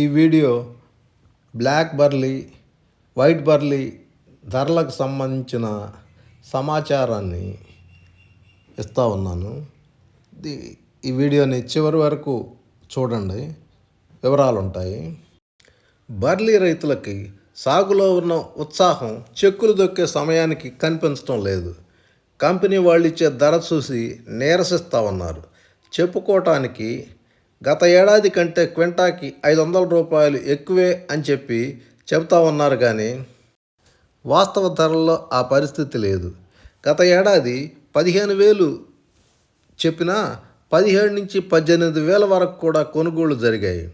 ఈ video black burley white burley ధరలకు సంబంధించిన సమాచారాన్ని ఇస్తూ ఉన్నాను. ఈ వీడియోని చివరి వరకు చూడండి. వివరాలు ఉంటాయి బర్లీ రైతులకి సాగులో ఉన్న ఉత్సాహం చెక్కులు దొక్కే సమయానికి కనిపించడం లేదు. కంపెనీ వాళ్ళు ఇచ్చే ధర చూసి నీరసిస్తా ఉన్నారు. చెప్పుకోవటానికి గత ఏడాది కంటే క్వింటాకి ఐదు వందల రూపాయలు ఎక్కువే అని చెప్పి చెబుతా ఉన్నారు కానీ వాస్తవ ధరల్లో ఆ పరిస్థితి లేదు. గత ఏడాది పదిహేను వేలు చెప్పినా పదిహేడు నుంచి పద్దెనిమిది వేల వరకు కూడా కొనుగోళ్ళు జరిగాయి.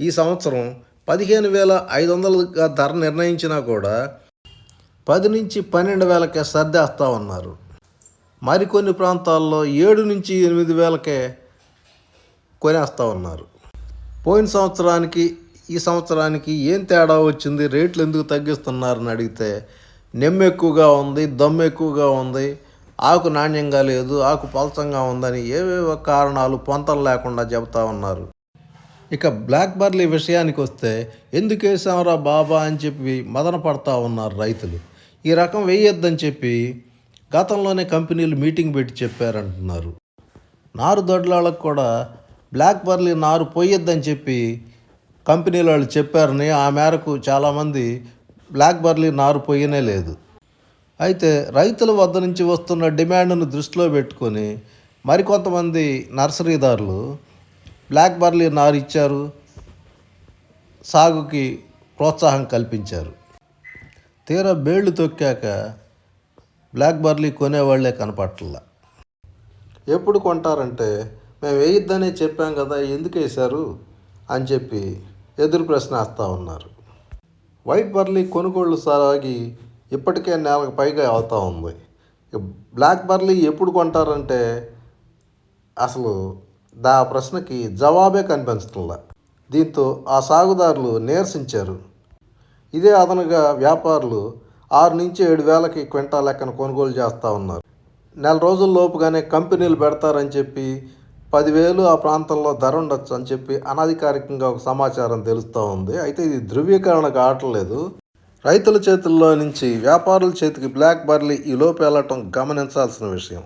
ఈ సంవత్సరం పదిహేను వేల ఐదు వందలుగా ధర నిర్ణయించినా కూడా పది నుంచి పన్నెండు వేలకే సర్దేస్తూ ఉన్నారు. మరికొన్ని ప్రాంతాల్లో ఏడు నుంచి ఎనిమిది వేలకే కొనేస్తూ ఉన్నారు పోయిన సంవత్సరానికి ఈ సంవత్సరానికి ఏం తేడా వచ్చింది? రేట్లు ఎందుకు తగ్గిస్తున్నారని అడిగితే నెమ్మ ఎక్కువగా ఉంది దమ్ము ఎక్కువగా ఉంది ఆకు నాణ్యంగా లేదు ఆకు పలచంగా ఉందని ఏవేవో కారణాలు పొంతలు లేకుండా చెబుతా ఉన్నారు. ఇక బ్లాక్ బర్లీ విషయానికి వస్తే ఎందుకు వేసామరా బాబా అని చెప్పి మదన పడతా ఉన్నారు రైతులు. ఈ రకం వేయొద్దని చెప్పి గతంలోనే కంపెనీలు మీటింగ్ పెట్టి చెప్పారంటున్నారు. నారు దొడ్లాళ్ళకు కూడా బ్లాక్ బర్లీ నారు పోయొద్దని చెప్పి కంపెనీల వాళ్ళు చెప్పారని ఆ మేరకు చాలామంది బ్లాక్ బర్లీ నారు పోయనే లేదు. అయితే రైతుల వద్ద నుంచి వస్తున్న డిమాండ్ను దృష్టిలో పెట్టుకొని మరికొంతమంది నర్సరీదారులు బ్లాక్ బర్లీ నారు ఇచ్చారు సాగుకి ప్రోత్సాహం కల్పించారు. తీరా బేళ్ళు తొక్కాక బ్లాక్ బర్లీ కొనేవాళ్ళే కనపట్ల ఎప్పుడు కొంటారంటే మేము వేయొద్దనే చెప్పాం కదా ఎందుకు వేశారు? అని చెప్పి ఎదురు ప్రశ్న వేస్తూ ఉన్నారు. వైట్ బర్లీ కొనుగోళ్ళు సాగి ఇప్పటికే నెలకు పైగా అవుతూ ఉంది. బ్లాక్ బర్లీ ఎప్పుడు కొంటారంటే అసలు దా ప్రశ్నకి జవాబే కనిపించట్లా. దీంతో ఆ సాగుదారులు నీరసించారు. ఇదే అదనుగా వ్యాపారులు ఆరు నుంచి ఏడు వేలకి క్వింటా లెక్కన కొనుగోలు చేస్తూ ఉన్నారు. నెల రోజుల లోపుగానే కంపెనీలు పెడతారని చెప్పి పదివేలు ఆ ప్రాంతంలో ధర ఉండొచ్చు అని చెప్పి అనధికారికంగా ఒక సమాచారం తెలుస్తూ ఉంది. అయితే ఇది ధృవీకరణ ఆటలేదు. రైతుల చేతుల్లో నుంచి వ్యాపారుల చేతికి బ్లాక్ బర్లీ ఈ లోపు వెళ్ళటం గమనించాల్సిన విషయం.